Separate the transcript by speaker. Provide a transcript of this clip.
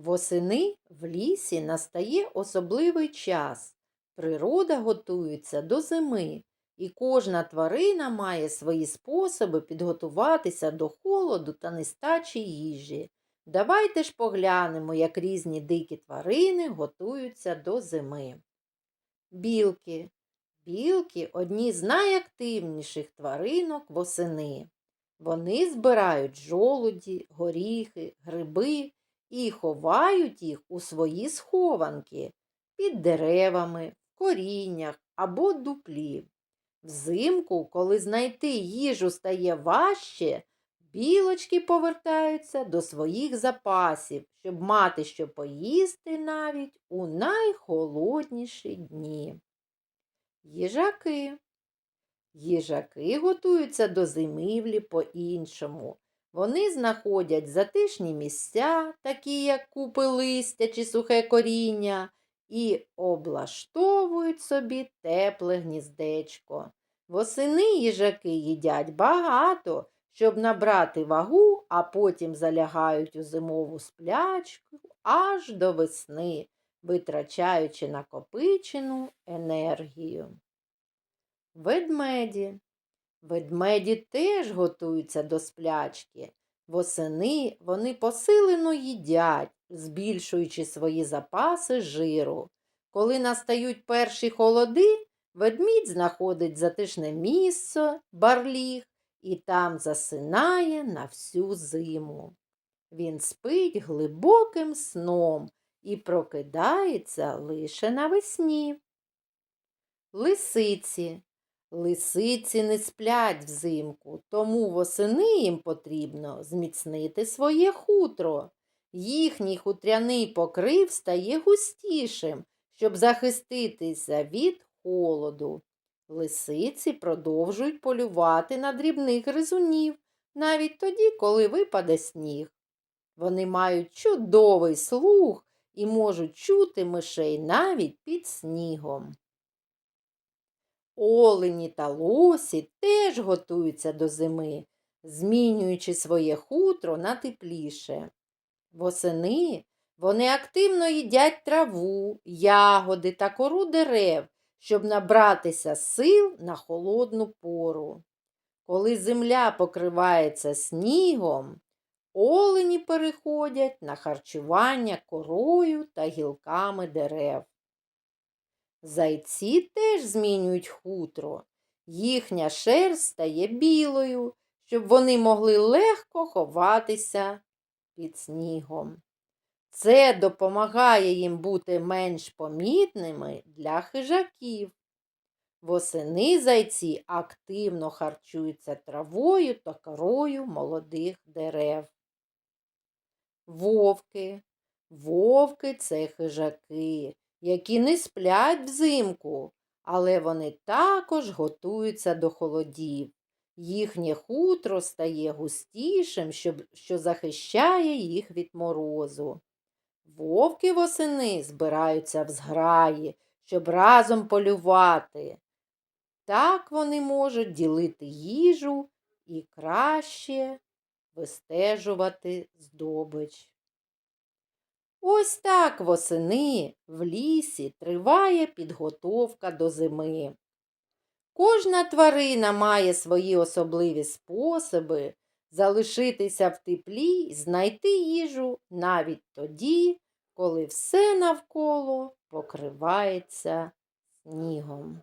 Speaker 1: Восени в лісі настає особливий час. Природа готується до зими, і кожна тварина має свої способи підготуватися до холоду та нестачі їжі. Давайте ж поглянемо, як різні дикі тварини готуються до зими. Білки. Білки одні з найактивніших тваринок восени. Вони збирають жолуді, горіхи, гриби і ховають їх у свої схованки під деревами, в коріннях або дуплі. Взимку, коли знайти їжу стає важче, білочки повертаються до своїх запасів, щоб мати що поїсти навіть у найхолодніші дні. Їжаки. Їжаки готуються до зимівлі по-іншому. Вони знаходять затишні місця, такі як купи листя чи сухе коріння, і облаштовують собі тепле гніздечко. Восени їжаки їдять багато, щоб набрати вагу, а потім залягають у зимову сплячку аж до весни, витрачаючи накопичену енергію. Ведмеді. Ведмеді теж готуються до сплячки. Восени вони посилено їдять, збільшуючи свої запаси жиру. Коли настають перші холоди, ведмідь знаходить затишне місце, барліг, і там засинає на всю зиму. Він спить глибоким сном і прокидається лише навесні. Лисиці. Лисиці не сплять взимку, тому восени їм потрібно зміцнити своє хутро. Їхній хутряний покрив стає густішим, щоб захиститися від холоду. Лисиці продовжують полювати на дрібних гризунів, навіть тоді, коли випаде сніг. Вони мають чудовий слух і можуть чути мишей навіть під снігом. Олені та лосі теж готуються до зими, змінюючи своє хутро на тепліше. Восени вони активно їдять траву, ягоди та кору дерев, щоб набратися сил на холодну пору. Коли земля покривається снігом, олені переходять на харчування корою та гілками дерев. Зайці теж змінюють хутро. Їхня шерсть стає білою, щоб вони могли легко ховатися під снігом. Це допомагає їм бути менш помітними для хижаків. Восени зайці активно харчуються травою та корою молодих дерев. Вовки. Вовки це хижаки які не сплять взимку, але вони також готуються до холодів. Їхнє хутро стає густішим, що захищає їх від морозу. Вовки восени збираються в зграї, щоб разом полювати. Так вони можуть ділити їжу і краще вистежувати здобич. Ось так восени в лісі триває підготовка до зими. Кожна тварина має свої особливі способи залишитися в теплі і знайти їжу навіть тоді, коли все навколо покривається снігом.